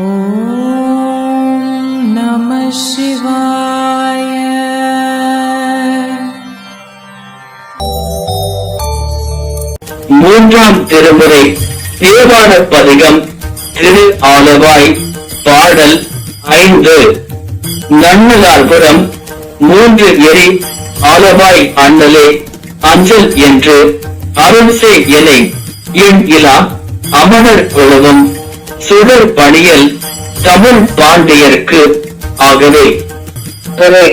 ஓம் நம சிவாய மூன்றாம் திருமுறை தேவார பதிகம் திரு ஆலவாய் பாடல் ஐந்து. நன்னலார்புறம் மூன்று எரி ஆலவாய் அண்ணலே அஞ்சல் என்று அருள் எலை என் இலா அமணர் குழுவும் சுடர் பணியல் தமிழ் பாண்டியருக்கு ஆகவே. பொருள்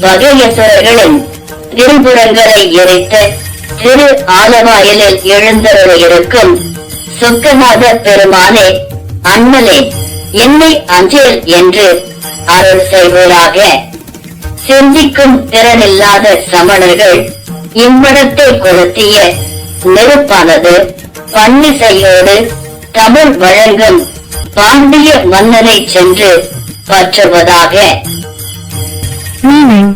வகையசுரர்களின் திருபுறங்களை எரித்து திரு ஆலவாயலில் எழுந்தருள இருக்கும் சொக்கநாத பெருமானே அண்ணலே என்னை அஞ்சேல் என்று அருள் செய்வராக. சிந்திக்கும் திறனில்லாத சமணர்கள் இம்மடத்தை கொளுத்திய நெருப்பானது பன்னிசையோடு தமிழ் வழங்கும் பாண்டிய மன்னனை சென்று பற்றுவதாக Meaning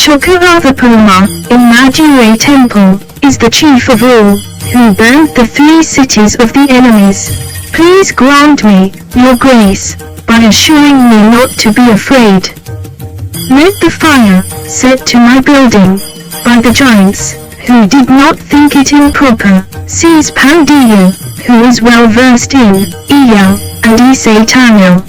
Chokarava Perumal in Madurai temple is the chief of all, who burnt the three cities of the enemies. Please grant me your grace by assuring me not to be afraid. Let the fire set to my building by the giants who did not think it improper seize Pandiya, who is well versed in EL and Issei Tamil.